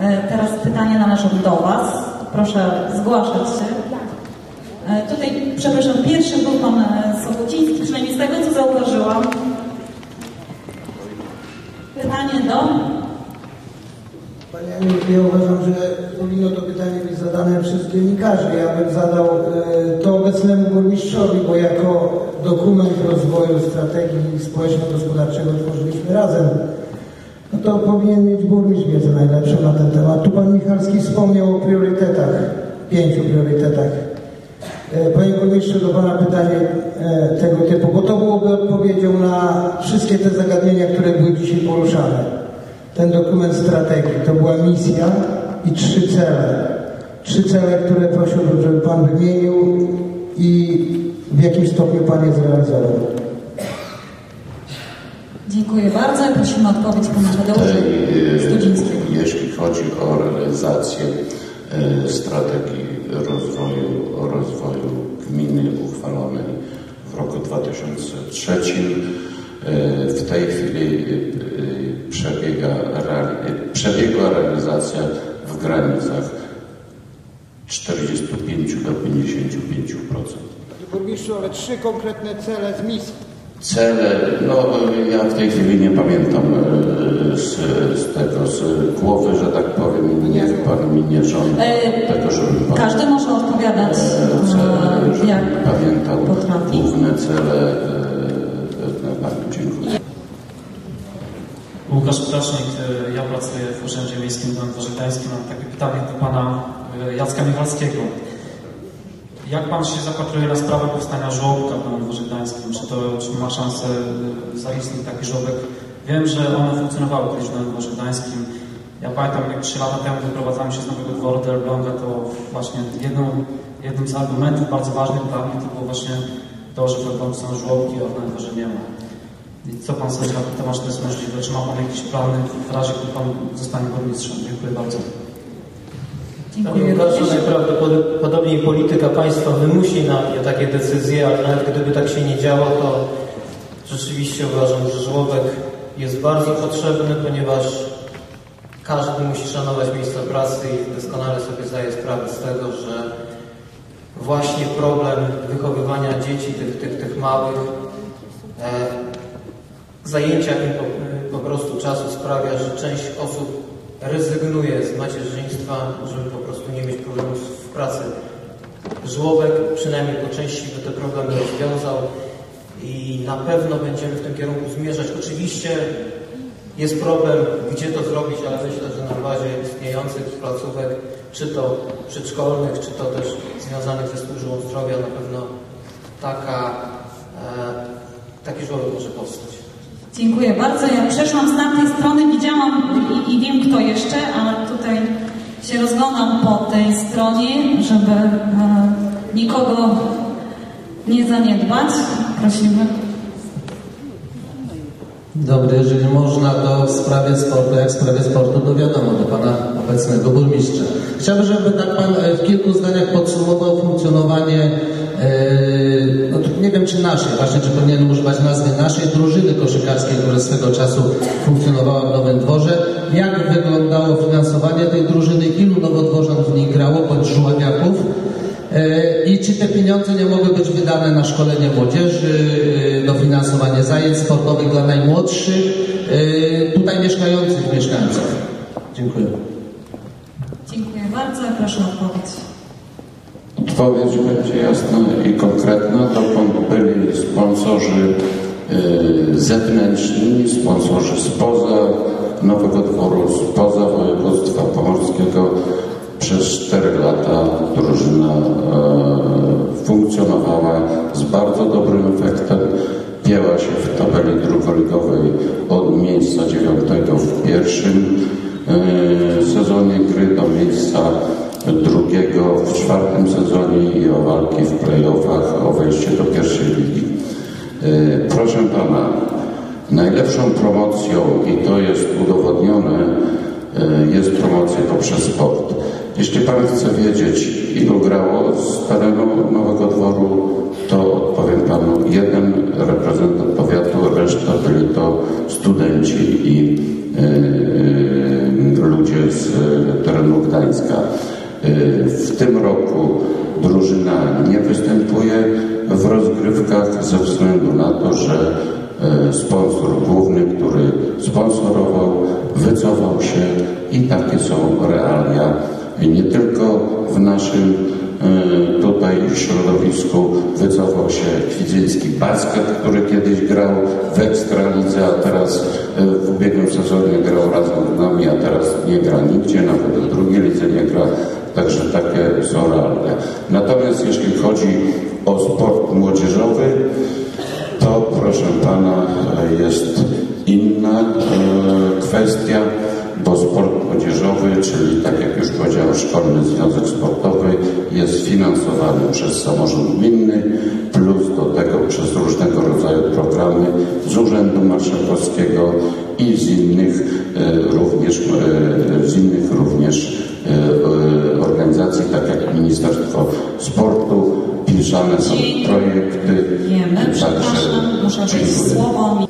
E, Teraz pytania należą do Was. Proszę zgłaszać się. E, Tutaj, przepraszam, pierwszy był Pan e, Sobuciński, przynajmniej z tego, co zauważyłam. Pytanie do... Panie Emil, ja uważam, że powinno to pytanie być zadane przez dziennikarzy. Ja bym zadał to obecnemu burmistrzowi, bo jako dokument rozwoju strategii społeczno-gospodarczego tworzyliśmy razem. No to powinien mieć burmistrz wiedzę najlepszą na ten temat. Tu pan Michalski wspomniał o priorytetach, pięciu priorytetach. E, Panie burmistrzu, do pana pytanie e, tego typu, bo to byłoby odpowiedzią na wszystkie te zagadnienia, które były dzisiaj poruszane ten dokument strategii. To była misja i trzy cele. Trzy cele, które prosiłbym, żeby Pan wymienił i w jakim stopniu Pan je zrealizował. Dziękuję bardzo. Prosimy o odpowiedź Pana Tadeusza Tej, Studzińskiego. e, jeśli chodzi o realizację e, strategii rozwoju, rozwoju gminy uchwalonej w roku 2003, e, w tej chwili e, przebiega, przebiegła realizacja w granicach 45 do 55%. Burmistrzu, ale trzy konkretne cele z misji. Cele, no ja w tej chwili nie pamiętam e, z, z tego, z głowy, że tak powiem, niech Pan mi nie żąda E, tego, żebym Pan Każdy może odpowiadać, e, cele, jak pamiętał potrafi. główne cele. Bardzo dziękuję. Łukasz Ptasznik, ja pracuję w Urzędzie Miejskim w Dworzytańskim. Mam takie pytanie do Pana Jacka Michalskiego. Jak Pan się zapatruje na sprawę powstania żłobka w Domu Dworzytańskim? Czy, to, czy ma szansę e, zaistnieć taki żłobek? Wiem, że one funkcjonowały kiedyś w Domu Dworzytańskim. Ja pamiętam, jak 3 lata temu wyprowadzałem się z Nowego Dworu do Elbląga, to właśnie jedną, jednym z argumentów bardzo ważnych dla mnie to było właśnie to, że w Elblągu są żłobki, a w Nowym Dworze nie ma. I co Pan sądzi na ten temat, czy to jest możliwe? Czy ma Pan jakieś plany w razie, gdy Pan zostanie burmistrzem? Dziękuję bardzo. Dziękuję Panie Łukaszu, również. najprawdopodobniej polityka państwa wymusi na mnie takie decyzje, ale nawet gdyby tak się nie działo, to rzeczywiście uważam, że żłobek jest bardzo potrzebny, ponieważ każdy musi szanować miejsce pracy i doskonale sobie zdaje sprawę z tego, że właśnie problem wychowywania dzieci, tych, tych, tych małych, e, zajęcia im po, po prostu czasu sprawia, że część osób rezygnuje z macierzyństwa, żeby po prostu nie mieć problemów w pracy. Żłobek przynajmniej po części by te problemy rozwiązał i na pewno będziemy w tym kierunku zmierzać. Oczywiście jest problem, gdzie to zrobić, ale myślę, że na bazie istniejących placówek, czy to przedszkolnych, czy to też związanych ze służbą zdrowia, na pewno taka, e, taki żłobek może powstać. Dziękuję bardzo. Ja przeszłam z tamtej strony, widziałam i, i wiem kto jeszcze, ale tutaj się rozglądam po tej stronie, żeby e, nikogo nie zaniedbać. Prosimy. Dobry, jeżeli można, to w sprawie sportu, jak w sprawie sportu, to wiadomo, do Pana obecnego burmistrza. Chciałbym, żeby tak Pan w kilku zdaniach podsumował funkcjonowanie, no to nie wiem czy naszej, właśnie czy powinienem używać nazwy naszej drużyny koszykarskiej, która swego czasu funkcjonowała w Nowym Dworze. Jak wyglądało finansowanie tej drużyny, ilu nowodworzan w niej grało, bądź żuławiaków? E, I czy te pieniądze nie mogły być wydane na szkolenie młodzieży, dofinansowanie zajęć sportowych dla najmłodszych, tutaj mieszkających mieszkańców? Dziękuję. Dziękuję bardzo. Proszę o odpowiedź. Odpowiedź będzie jasna i konkretna. Dotąd byli sponsorzy y, zewnętrzni, sponsorzy spoza Nowego Dworu, spoza województwa pomorskiego. Przez 4 lata drużyna e, funkcjonowała z bardzo dobrym efektem. Pięła się w tabeli drugoligowej od miejsca dziewiątego w pierwszym e, sezonie gry do miejsca drugiego w czwartym sezonie i o walki w playoffach o wejście do pierwszej ligi. E, Proszę Pana, najlepszą promocją i to jest udowodnione e, jest promocja poprzez sport. Jeśli Pan chce wiedzieć, ilu grało z terenu Nowego Dworu, to odpowiem Panu jeden reprezentant powiatu, reszta byli to studenci i e, ludzie z terenu Gdańska. W tym roku drużyna nie występuje w rozgrywkach ze względu na to, że sponsor główny, który sponsorował, wycofał się i takie są realia nie tylko w naszym e, tutaj środowisku. Wycofał się Kwidzyński Basket, który kiedyś grał w Ekstralidze, a teraz w ubiegłym sezonie grał razem z nami, a teraz nie gra nigdzie, nawet w drugiej Także takie są realne. Natomiast jeśli chodzi o sport młodzieżowy, to proszę Pana jest inna e, kwestia bo sport młodzieżowy, czyli tak jak już powiedziałem, Szkolny Związek Sportowy jest finansowany przez samorząd gminny, plus do tego przez różnego rodzaju programy z Urzędu Marszałkowskiego i z innych e, również, Ministerstwo Sportu, pisane są projekty. Wiemy, przepraszam, muszę wejść słowo.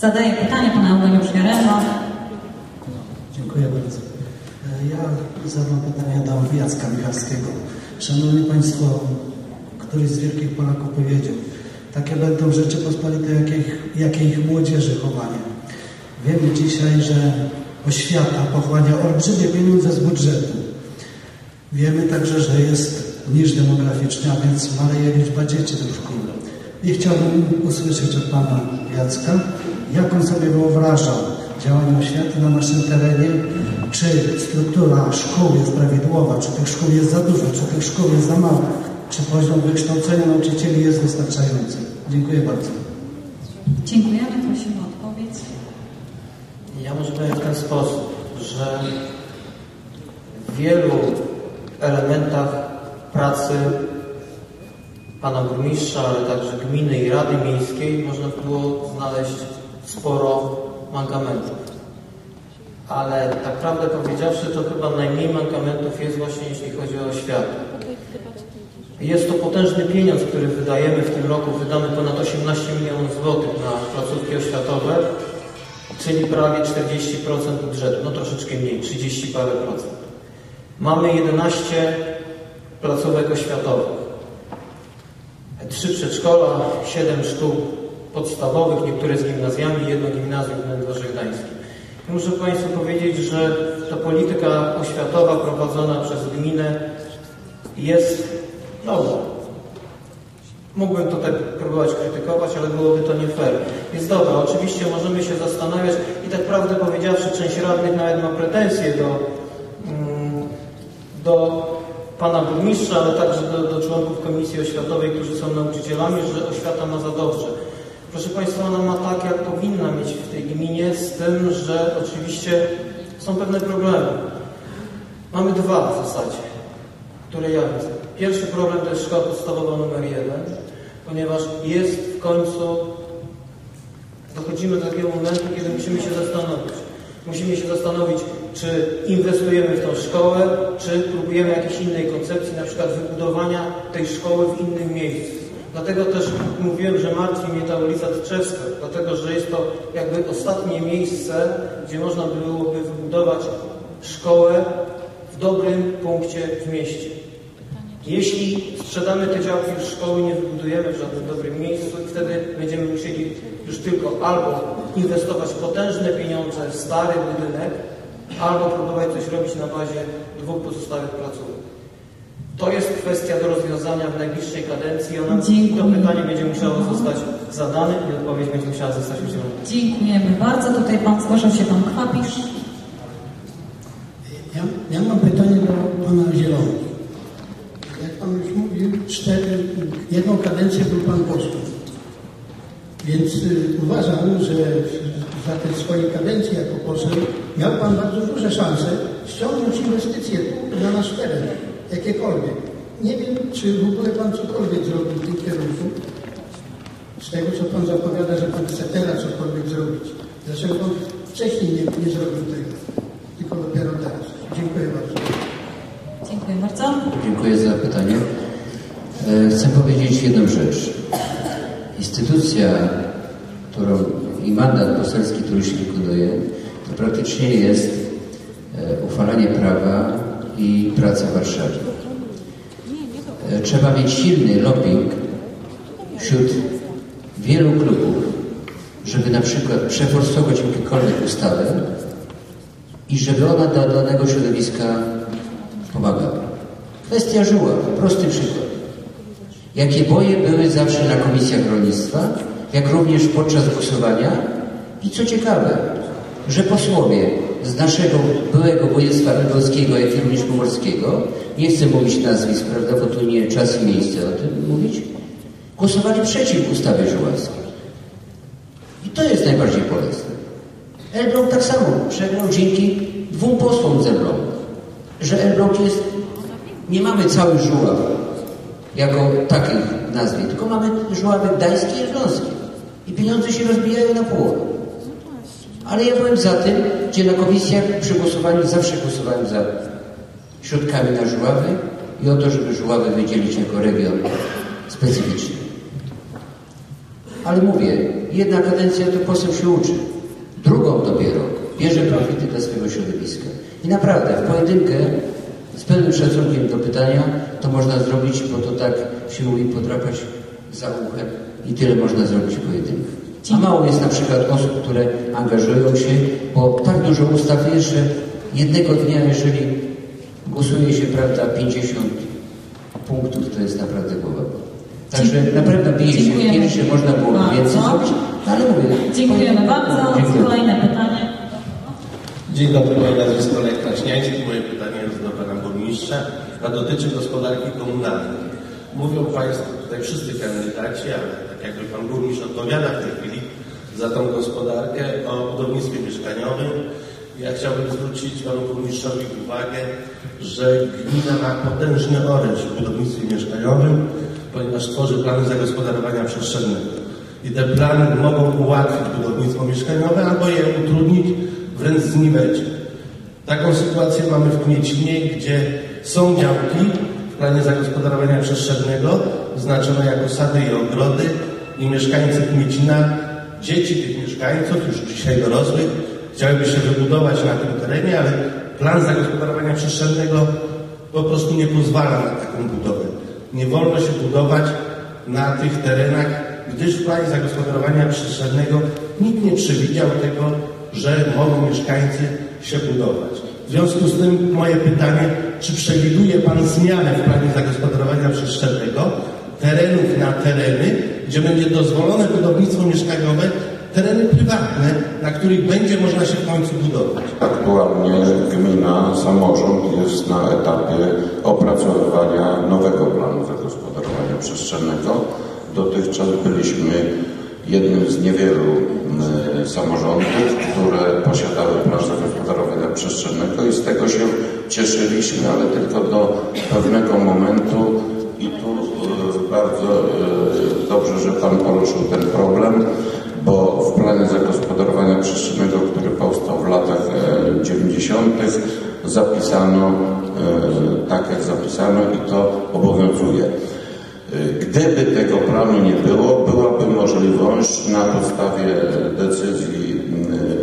Zadaję pytanie pana Eugeniusz Jarema. Dziękuję bardzo. Ja zadam pytanie do Jacka Michalskiego. Szanowni Państwo, któryś z wielkich Polaków powiedział, takie będą Rzeczypospolite, jakie, jakie ich młodzieży chowanie. Wiemy dzisiaj, że oświata pochłania olbrzymie pieniądze z budżetu. Wiemy także, że jest niż demograficzny, a więc maleje liczba dzieci do szkół. I chciałbym usłyszeć od Pana Jacka, jak on sobie wyobrażał działania oświaty na naszym terenie, czy struktura szkół jest prawidłowa, czy tych szkół jest za dużo, czy tych szkół jest za mało, czy poziom wykształcenia nauczycieli jest wystarczający. Dziękuję bardzo. Dziękujemy, prosimy o odpowiedź. Ja może powiem w ten sposób, że wielu elementach pracy pana burmistrza, ale także gminy i rady miejskiej można było znaleźć sporo mankamentów. Ale tak prawdę powiedziawszy, to chyba najmniej mankamentów jest właśnie jeśli chodzi o oświatę. Jest to potężny pieniądz, który wydajemy w tym roku. Wydamy ponad 18 milionów złotych na placówki oświatowe, czyli prawie 40% budżetu, no troszeczkę mniej, 30 parę procent. Mamy 11 placówek oświatowych. Trzy przedszkola, 7 szkół podstawowych, niektóre z gimnazjami, jedno gimnazjum w Nędworze Gdańskim. Muszę Państwu powiedzieć, że ta polityka oświatowa prowadzona przez gminę jest dobra. Mógłbym tutaj próbować krytykować, ale byłoby to nie fair. Jest dobra. Oczywiście możemy się zastanawiać i tak prawdę powiedziawszy, część radnych nawet ma pretensje do, do pana burmistrza, ale także do, do członków Komisji Oświatowej, którzy są nauczycielami, że oświata ma za dobrze. Proszę Państwa, ona ma tak, jak powinna mieć w tej gminie, z tym, że oczywiście są pewne problemy. Mamy dwa w zasadzie, które ja widzę. Pierwszy problem to jest szkoła podstawowa numer jeden, ponieważ jest w końcu, dochodzimy do takiego momentu, kiedy musimy się zastanowić. Musimy się zastanowić, czy inwestujemy w tą szkołę, czy próbujemy jakiejś innej koncepcji, na przykład wybudowania tej szkoły w innym miejscu. Dlatego też mówiłem, że martwi mnie ta ulica Tczewska, dlatego że jest to jakby ostatnie miejsce, gdzie można byłoby wybudować szkołę w dobrym punkcie w mieście. Jeśli sprzedamy te działki już szkoły, nie wybudujemy w żadnym dobrym miejscu i wtedy będziemy musieli już tylko albo inwestować potężne pieniądze w stary budynek, albo próbować coś robić na bazie dwóch pozostałych placówek. To jest kwestia do rozwiązania w najbliższej kadencji. Ona, to pytanie będzie musiało zostać zadane i odpowiedź będzie musiała zostać udzielona. Dziękujemy bardzo. Tutaj Pan zgłaszał się Pan Kwapisz. Ja, ja mam pytanie do Pana Zielonego. Jak Pan już mówił, cztery, jedną kadencję był Pan posłem. Więc y, uważam, że za tej swojej kadencji jako poseł miał Pan bardzo duże szanse ściągnąć inwestycje tu na nasz teren jakiekolwiek. Nie wiem, czy w ogóle Pan cokolwiek zrobił w tym kierunku. Z tego, co Pan zapowiada, że Pan chce teraz cokolwiek zrobić. Dlaczego Pan wcześniej nie, nie zrobił tego, tylko dopiero teraz? Dziękuję bardzo. Dziękuję bardzo. Dziękuję za pytanie. E, chcę powiedzieć jedną rzecz. Instytucja, którą i mandat poselski, który się wykonuje, to praktycznie jest uchwalanie prawa i praca w Warszawie. E, trzeba mieć silny lobbying wśród wielu klubów, żeby na przykład przeforsować jakąkolwiek ustawę i żeby ona dla danego środowiska pomagała. Kwestia żyła, prosty przykład. Jakie boje były zawsze na komisjach rolnictwa, jak również podczas głosowania i co ciekawe, że posłowie z naszego byłego województwa elbląskiego, jak również pomorskiego, nie chcę mówić nazwisk, prawda, bo tu nie czas i miejsce o tym mówić, głosowali przeciw ustawie żuławskiej. I to jest najbardziej bolesne. Elbląg tak samo przegrał dzięki dwóm posłom z Elbląga. Że Elbląg jest, nie mamy całych żuław jako takich nazwie, tylko mamy żuławy gdańskie i elbląskie. I pieniądze się rozbijają na połowę. Ale ja byłem za tym, gdzie na komisjach przy głosowaniu zawsze głosowałem za środkami na żuławy i o to, żeby żuławy wydzielić jako region specyficzny. Ale mówię, jedna kadencja to poseł się uczy. Drugą dopiero bierze profity dla swojego środowiska. I naprawdę, w pojedynkę, z pełnym szacunkiem do pytania, to można zrobić, bo to tak się mówi, podrapać za uchem i tyle można zrobić w pojedynkę. A mało jest na przykład osób, które angażują się, bo tak dużo ustaw jest, że jednego dnia, jeżeli głosuje się, prawda, 50 punktów, to jest naprawdę głowa. Także naprawdę bije się można było Bardzo. więcej zrobić, no ale mówię. Dziękujemy bardzo. Dziękuję. Kolejne pytanie. Dzień dobry, moje nazwisko Lech Kraśniański. Moje pytanie Burmistrza, a dotyczy gospodarki komunalnej. Mówią Państwo, tutaj wszyscy kandydaci, ale tak jakby Pan Burmistrz odpowiada w tej chwili za tą gospodarkę o budownictwie mieszkaniowym. Ja chciałbym zwrócić Panu Burmistrzowi uwagę, że gmina ma potężny oręż w budownictwie mieszkaniowym, ponieważ tworzy plany zagospodarowania przestrzennego. I te plany mogą ułatwić budownictwo mieszkaniowe albo je utrudnić, wręcz zniweczyć. Taką sytuację mamy w Kmiecinie, gdzie są działki w planie zagospodarowania przestrzennego znaczone jako sady i ogrody i mieszkańcy Kmiecina, dzieci tych mieszkańców, już dzisiaj dorosłych, chciałyby się wybudować na tym terenie, ale plan zagospodarowania przestrzennego po prostu nie pozwala na taką budowę. Nie wolno się budować na tych terenach, gdyż w planie zagospodarowania przestrzennego nikt nie przewidział tego, że mogą mieszkańcy się budować. W związku z tym moje pytanie, czy przewiduje Pan zmianę w planie zagospodarowania przestrzennego terenów na tereny, gdzie będzie dozwolone budownictwo mieszkaniowe, tereny prywatne, na których będzie można się w końcu budować? Aktualnie gmina, samorząd jest na etapie opracowywania nowego planu zagospodarowania przestrzennego. Dotychczas byliśmy jednym z niewielu samorządów, które posiadały plan zagospodarowania przestrzennego i z tego się cieszyliśmy, ale tylko do pewnego momentu i tu e, bardzo e, dobrze, że Pan poruszył ten problem, bo w planie zagospodarowania przestrzennego, który powstał w latach e, 90. zapisano e, tak jak zapisano i to obowiązuje. Gdyby tego planu nie było, byłaby możliwość na podstawie decyzji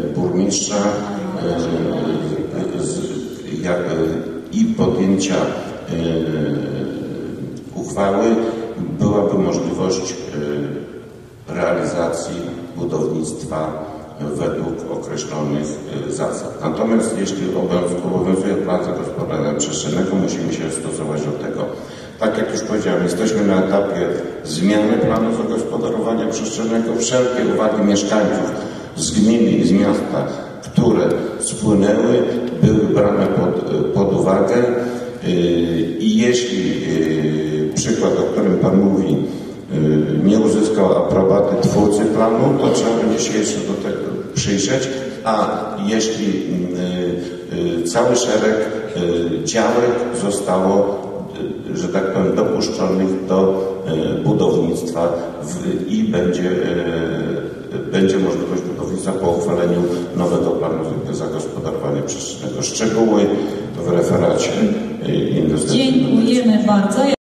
e, burmistrza e, z- jak, i podjęcia e, uchwały byłaby możliwość e, realizacji budownictwa według określonych zasad. Natomiast jeśli obowiąz- obowiązuje plan zagospodarowania przestrzennego, musimy się stosować do tego. Tak jak już powiedziałem, jesteśmy na etapie zmiany planu zagospodarowania przestrzennego. Wszelkie uwagi mieszkańców z gminy i z miasta, które spłynęły, były brane pod, pod uwagę Yy, i jeśli yy, przykład, o którym Pan mówi, yy, nie uzyskał aprobaty twórcy planu, to trzeba będzie się jeszcze do tego przyjrzeć, a jeśli cały szereg działek zostało, że tak powiem, dopuszczonych do yy, budownictwa i będzie, yy, będzie możliwość budownictwa po uchwaleniu nowego planu zagospodarowania przestrzennego. Szczegóły w referacie yy, inwestycyjnym. Dziękujemy bardzo.